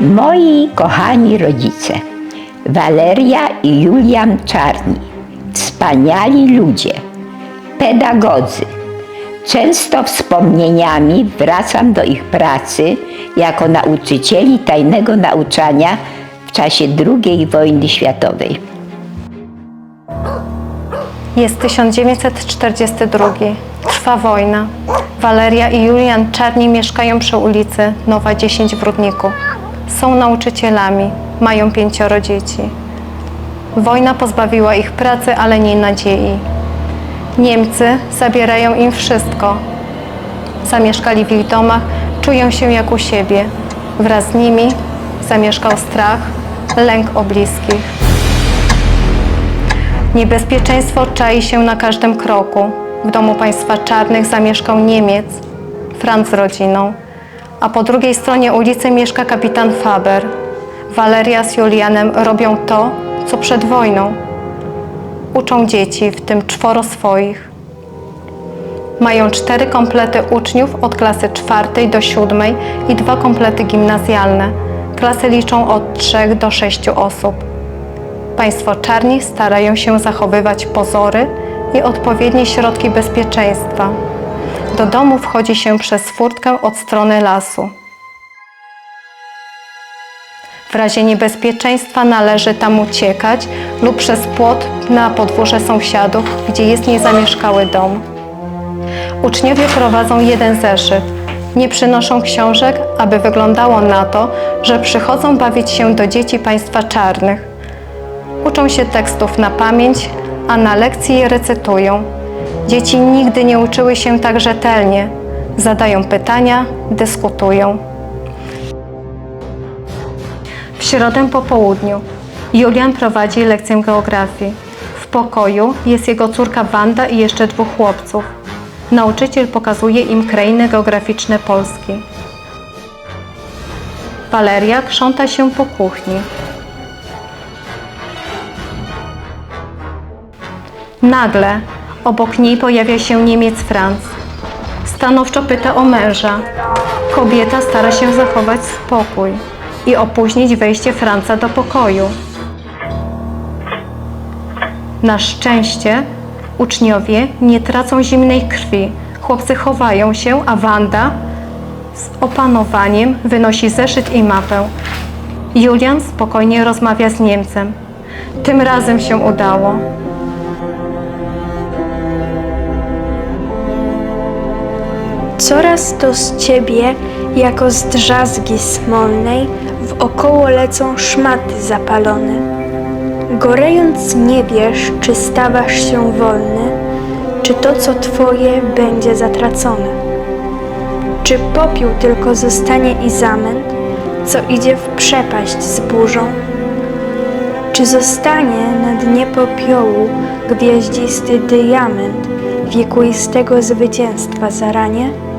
Moi kochani rodzice, Waleria i Julian Czarni, wspaniali ludzie, pedagodzy. Często wspomnieniami wracam do ich pracy jako nauczycieli tajnego nauczania w czasie II wojny światowej. Jest 1942. Trwa wojna. Waleria i Julian Czarni mieszkają przy ulicy Nowa 10 w Rudniku. Są nauczycielami, mają pięcioro dzieci. Wojna pozbawiła ich pracy, ale nie nadziei. Niemcy zabierają im wszystko. Zamieszkali w ich domach, czują się jak u siebie. Wraz z nimi zamieszkał strach, lęk o bliskich. Niebezpieczeństwo czai się na każdym kroku. W domu państwa czarnych zamieszkał Niemiec, Franz z rodziną, a po drugiej stronie ulicy mieszka kapitan Faber. Waleria z Julianem robią to, co przed wojną. Uczą dzieci, w tym czworo swoich. Mają cztery komplety uczniów od klasy czwartej do siódmej i dwa komplety gimnazjalne. Klasy liczą od trzech do sześciu osób. Państwo czarni starają się zachowywać pozory i odpowiednie środki bezpieczeństwa. Do domu wchodzi się przez furtkę od strony lasu. W razie niebezpieczeństwa należy tam uciekać lub przez płot na podwórze sąsiadów, gdzie jest niezamieszkały dom. Uczniowie prowadzą jeden zeszyt. Nie przynoszą książek, aby wyglądało na to, że przychodzą bawić się do dzieci państwa czarnych. Uczą się tekstów na pamięć, a na lekcji je recytują. Dzieci nigdy nie uczyły się tak rzetelnie. Zadają pytania, dyskutują. W środę po południu Julian prowadzi lekcję geografii. W pokoju jest jego córka Wanda i jeszcze dwóch chłopców. Nauczyciel pokazuje im krainy geograficzne Polski. Waleria krząta się po kuchni. Nagle obok niej pojawia się Niemiec Franz. Stanowczo pyta o męża. Kobieta stara się zachować spokój i opóźnić wejście Franca do pokoju. Na szczęście uczniowie nie tracą zimnej krwi. Chłopcy chowają się, a Wanda z opanowaniem wynosi zeszyt i mapę. Julian spokojnie rozmawia z Niemcem. Tym razem się udało. Coraz to z ciebie, jako z drzazgi smolnej, wokoło lecą szmaty zapalone. Gorejąc nie wiesz, czy stawasz się wolny, czy to, co twoje, będzie zatracone. Czy popiół tylko zostanie i zamęt, co idzie w przepaść z burzą? Czy zostanie na dnie popiołu gwieździsty diament wiekuistego zwycięstwa zaranie?